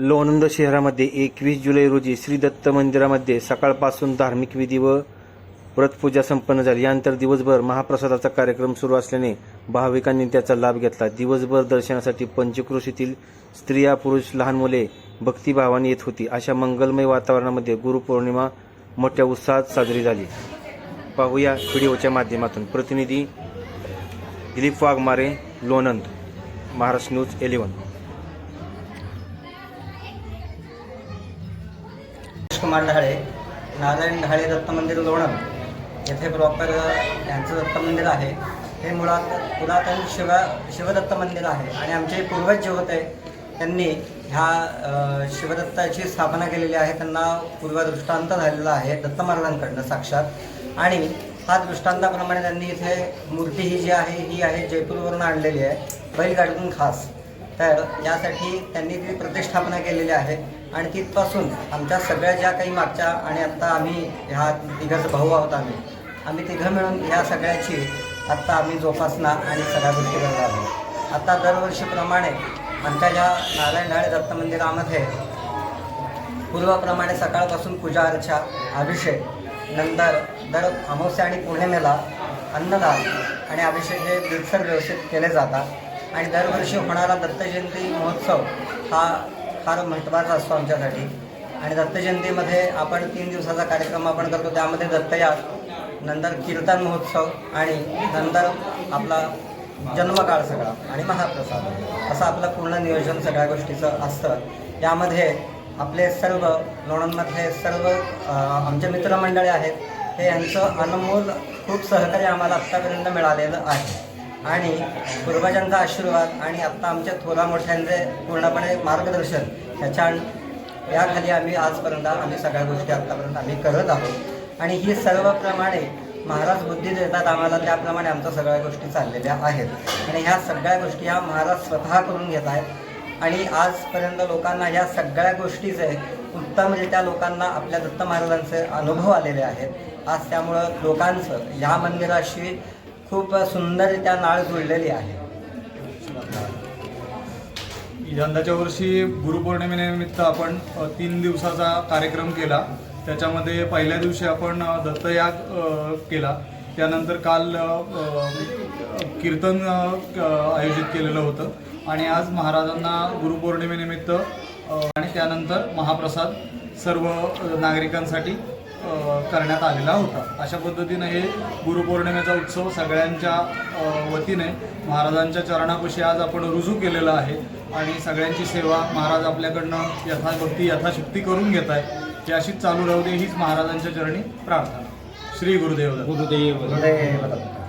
लोणंद शहरामध्ये एकवीस जुलै रोजी श्री दत्त मंदिरामध्ये सकाळपासून धार्मिक विधी व व्रतपूजा संपन्न झाली. यानंतर दिवसभर महाप्रसादाचा कार्यक्रम सुरू असल्याने भाविकांनी त्याचा लाभ घेतला. दिवसभर दर्शनासाठी पंचक्रोशीतील स्त्रिया पुरुष लहान मुले भक्तिभावाने येत होती. अशा मंगलमय वातावरणामध्ये गुरुपौर्णिमा मोठ्या उत्साहात साजरी झाली. पाहूया व्हिडिओच्या माध्यमातून. प्रतिनिधी दिलीप वाघमारे लोणंद महाराष्ट्र न्यूज एलिव्हन. कुमार ढाळे नारायण ढाळे दत्त मंदिर लोणंद येथे प्रॉपर यांचं दत्त मंदिर आहे. हे मुळात पुरातन शिव शिवदत्त मंदिर आहे आणि आमचे पूर्वज जे होते त्यांनी ह्या शिवदत्ताची स्थापना केलेली आहे. त्यांना पूर्वदृष्टांत झालेला आहे दत्त महाराजांकडनं साक्षात. आणि हा दृष्टांताप्रमाणे त्यांनी इथे मूर्ती ही जी आहे ही आहे जयपूरवरून आणलेली आहे बैलगाडीतून खास. तर यासाठी त्यांनी ती प्रतिष्ठापना केलेली आहे. आणि तिथपासून आमच्या सगळ्या ज्या काही मागच्या आणि आत्ता आम्ही ह्या तिघाचं भाऊ आहोत आम्ही आम्ही तिघं मिळून ह्या सगळ्याची आत्ता आम्ही जोपासना आणि सगळ्या गोष्टी करणार आहोत. आत्ता दरवर्षीप्रमाणे आमच्या ज्या नारायण ढाळे दत्त मंदिरामध्ये पूर्वाप्रमाणे सकाळपासून पूजा अर्चा अभिषेक नंतर दर अमावस्या आणि पौर्णिमेला अन्नदान आणि अभिषेक हे दिवसर व्यवस्थित केले जातात. आणि दरवर्षी होणारा दत्तजयंती महोत्सव हा फार महत्त्वाचा असतो आमच्यासाठी. आणि दत्त जयंतीमध्ये आपण तीन दिवसाचा कार्यक्रम आपण करतो त्यामध्ये दत्तयाग नंतर कीर्तन महोत्सव आणि नंतर आपला जन्मकाळ सगळा आणि महाप्रसाद. असं आपलं पूर्ण नियोजन सगळ्या गोष्टीचं असतं. यामध्ये आपले सर्व लोणंदमधले सर्व आमचे मित्रमंडळी आहेत हे यांचं अनमोल खूप सहकार्य आम्हाला आत्तापर्यंत मिळालेलं आहे. आणि पूर्वजांचा आशीर्वाद आणि आत्ता आमच्या थोरा मोठ्यांचे पूर्णपणे मार्गदर्शन ह्याच्या याखाली आम्ही आजपर्यंत आम्ही सगळ्या गोष्टी आत्तापर्यंत आम्ही करत आहोत. आणि ही सर्वप्रमाणे महाराज बुद्धी देतात आम्हाला त्याप्रमाणे आमच्या सगळ्या गोष्टी चाललेल्या आहेत. आणि ह्या सगळ्या गोष्टी ह्या महाराज स्वतः करून घेत आहेत. आणि आजपर्यंत लोकांना ह्या सगळ्या गोष्टीचे उत्तमरित्या लोकांना आपल्या दत्त महाराजांचे अनुभव आलेले आहेत. आज त्यामुळं लोकांचं ह्या मंदिराशी खूप सुंदररित्या नाळ जुळलेली आहे. यंदाच्या वर्षी गुरुपौर्णिमेनिमित्त आपण तीन दिवसाचा कार्यक्रम केला. त्याच्यामध्ये पहिल्या दिवशी आपण दत्तयाग केला. त्यानंतर काल कीर्तन आयोजित केलेलं होतं. आणि आज महाराजांना गुरुपौर्णिमेनिमित्त आणि त्यानंतर महाप्रसाद सर्व नागरिकांसाठी करण्यात आलेला होता अशा पद्धतीनं हे गुरुपौर्णिमेचा उत्सव सगळ्यांच्या वतीने महाराजांच्या चरणापाशी आज आपण रुजू केलेला आहे आणि सगळ्यांची सेवा महाराज आपल्याकडनं यथाभक्ती यथाशक्ती करून घेत आहे ती अशीच चालू राहू दे हीच महाराजांच्या चरणी प्रार्थना श्री गुरुदेव. गुरुदेव.